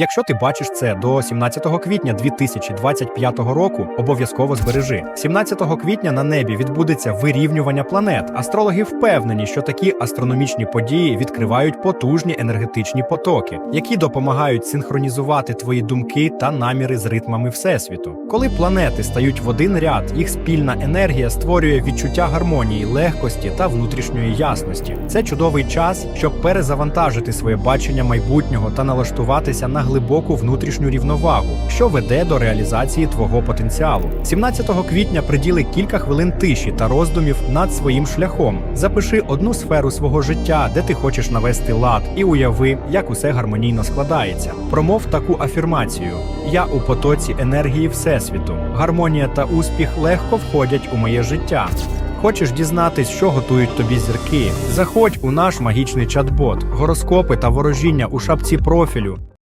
Якщо ти бачиш це до 17 квітня 2025 року, обов'язково збережи. 17 квітня на небі відбудеться вирівнювання планет. Астрологи впевнені, що такі астрономічні події відкривають потужні енергетичні потоки, які допомагають синхронізувати твої думки та наміри з ритмами всесвіту. Коли планети стають в один ряд, їх спільна енергія створює відчуття гармонії, легкості та внутрішньої ясності. Це чудовий час, щоб перезавантажити своє бачення майбутнього та налаштуватися на глибоку внутрішню рівновагу, що веде до реалізації твого потенціалу. 17 квітня приділи кілька хвилин тиші та роздумів над своїм шляхом. Запиши одну сферу свого життя, де ти хочеш навести лад, і уяви, як усе гармонійно складається. Промов таку афірмацію: я у потоці енергії Всесвіту. Гармонія та успіх легко входять у моє життя. Хочеш дізнатись, що готують тобі зірки? Заходь у наш магічний чат-бот, гороскопи та ворожіння у шапці профілю.